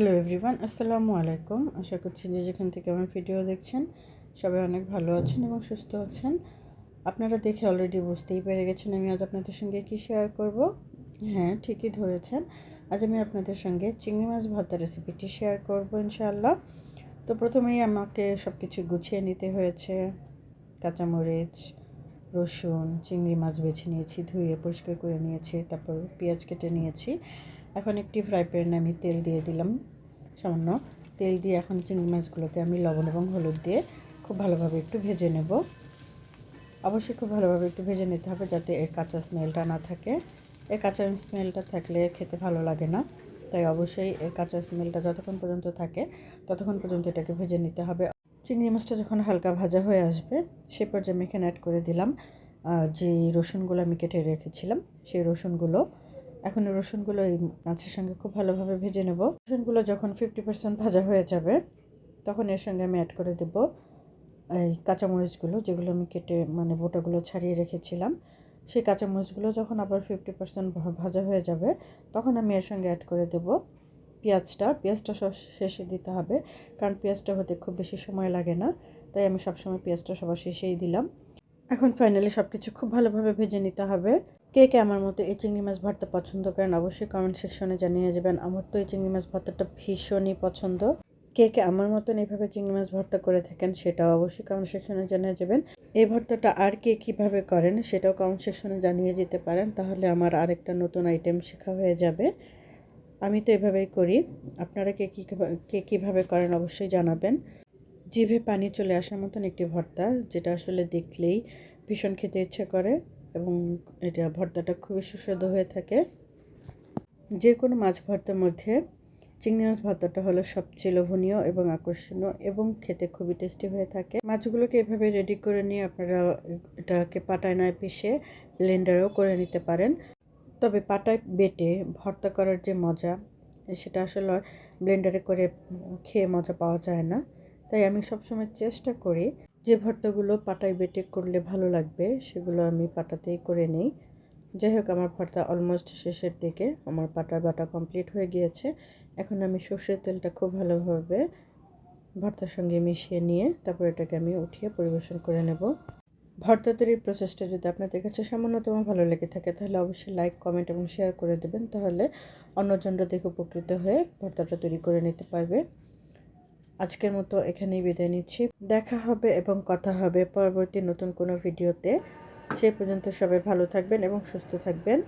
Hello everyone আসসালামু আলাইকুম আশা করছি যে যেখান থেকে আমার ভিডিও দেখছেন, সবাই অনেক ভালো আছেন এবং সুস্থ আছেন। আপনারা দেখে অলরেডি বুঝতেই পেরে গেছেন আমি আজ আপনাদের সঙ্গে কি শেয়ার করব। হ্যাঁ ঠিকই ধরেছেন। আজ আমি আপনাদের সঙ্গে চিংড়ি মাছ ভর্তা রেসিপিটি শেয়ার করব ইনশাআল্লাহ। তো প্রথমেই আমাকে সব কিছু গুছিয়ে নিতে হয়েছে। কাঁচামরিচ, রসুন, চিংড়ি মাছ বেছে নিয়েছি, ধুয়ে পরিষ্কার করে নিয়েছি, তারপর পেঁয়াজ কেটে নিয়েছি। এখন একটি ফ্রাই প্যানে আমি তেল দিয়ে দিলাম, সামান্য তেল দিয়ে এখন চিংড়ি মাছগুলোকে আমি লবণ এবং হলুদ দিয়ে খুব ভালোভাবে একটু ভেজে নেব। অবশ্যই খুব ভালোভাবে একটু ভেজে নিতে হবে যাতে এর কাঁচা স্মেলটা না থাকে। এর কাঁচা স্মেলটা থাকলে খেতে ভালো লাগে না, তাই অবশ্যই এর কাঁচা স্মেলটা যতক্ষণ পর্যন্ত থাকে, ততক্ষণ পর্যন্ত এটাকে ভেজে নিতে হবে। চিংড়ি মাছটা যখন হালকা ভাজা হয়ে আসবে, সে পর্যায়ে আমি এখানে অ্যাড করে দিলাম যে রসুনগুলো আমি কেটে রেখেছিলাম, সেই রসুনগুলো এখন রসুনগুলো এই মাছের সঙ্গে খুব ভালোভাবে ভেজে নেব। রসুনগুলো যখন ফিফটি পার্সেন্ট ভাজা হয়ে যাবে, তখন এর সঙ্গে আমি অ্যাড করে দেব এই কাঁচামরিচগুলো, যেগুলো আমি কেটে মানে বোটাগুলো ছাড়িয়ে রেখেছিলাম। সেই কাঁচামরিচগুলো যখন আবার ফিফটি পার্সেন্ট ভাজা হয়ে যাবে, তখন আমি এর সঙ্গে অ্যাড করে দেব পেঁয়াজটা। পেঁয়াজটা সব শেষে দিতে হবে, কারণ পেঁয়াজটা হতে খুব বেশি সময় লাগে না, তাই আমি সবসময় পেঁয়াজটা সবার শেষেই দিলাম। এখন ফাইনালি সব কিছু খুব ভালোভাবে ভেজে নিতে হবে। কে কে আমার মতো এই চিংড়ি মাছ ভর্তা পছন্দ করেন অবশ্যই কমেন্ট সেকশনে জানিয়ে যাবেন। আমার তো এই চিংড়ি মাছ ভর্তাটা ভীষণই পছন্দ। কে কে আমার মতন এইভাবে চিংড়ি মাছ ভর্তা করে থাকেন সেটাও অবশ্যই কমেন্ট সেকশনে জানিয়ে যাবেন। এই ভর্তাটা আর কে কীভাবে করেন সেটাও কমেন্ট সেকশনে জানিয়ে যেতে পারেন, তাহলে আমার আরেকটা নতুন আইটেম শেখা হয়ে যাবে। আমি তো এভাবেই করি। আপনারা কে কী কে কীভাবে করেন অবশ্যই জানাবেন। জিভে পানি চলে আসার মতন একটি ভর্তা, যেটা আসলে দেখলেই ভীষণ খেতে ইচ্ছে করে। এবং এটা ভর্তাটা খুবই সুস্বাদু হয়ে থাকে। যে কোনো মাছ ভর্তার মধ্যে চিংড়ি মাছ ভর্তাটা হলো সবচেয়ে লোভনীয় এবং আকর্ষণীয় এবং খেতে খুবই টেস্টি হয়ে থাকে। মাছগুলোকে এভাবে রেডি করে নিয়ে আপনারা এটাকে পাটায় নয় পিষে ব্লেন্ডারেও করে নিতে পারেন। তবে পাটায় বেটে ভর্তা করার যে মজা, সেটা আসলে ব্লেন্ডারে করে খেয়ে মজা পাওয়া যায় না। তাই আমি সবসময় চেষ্টা করি যে ভর্তাগুলো পাটায় বেটে করলে ভালো লাগবে, সেগুলো আমি পাটাতেই করে নেই। যাই হোক, আমার ভর্তা অলমোস্ট শেষের দিকে। আমার পাটা বাটা কমপ্লিট হয়ে গিয়েছে। এখন আমি সর্ষের তেলটা খুব ভালোভাবে ভর্তার সঙ্গে মিশিয়ে নিয়ে তারপর এটাকে আমি উঠিয়ে পরিবেশন করে নেব। ভর্তা তৈরির প্রসেসটা যদি আপনাদের কাছে সামান্যতম ভালো লেগে থাকে, তাহলে অবশ্যই লাইক কমেন্ট এবং শেয়ার করে দেবেন। তাহলে অন্যজনরা দেখে উপকৃত হয়ে ভর্তাটা তৈরি করে নিতে পারবে। আজকের মতো এখানেই বিদায় নিচ্ছি। দেখা হবে এবং কথা হবে পরবর্তী নতুন কোনো ভিডিওতে। সেই পর্যন্ত সবাই ভালো থাকবেন এবং সুস্থ থাকবেন।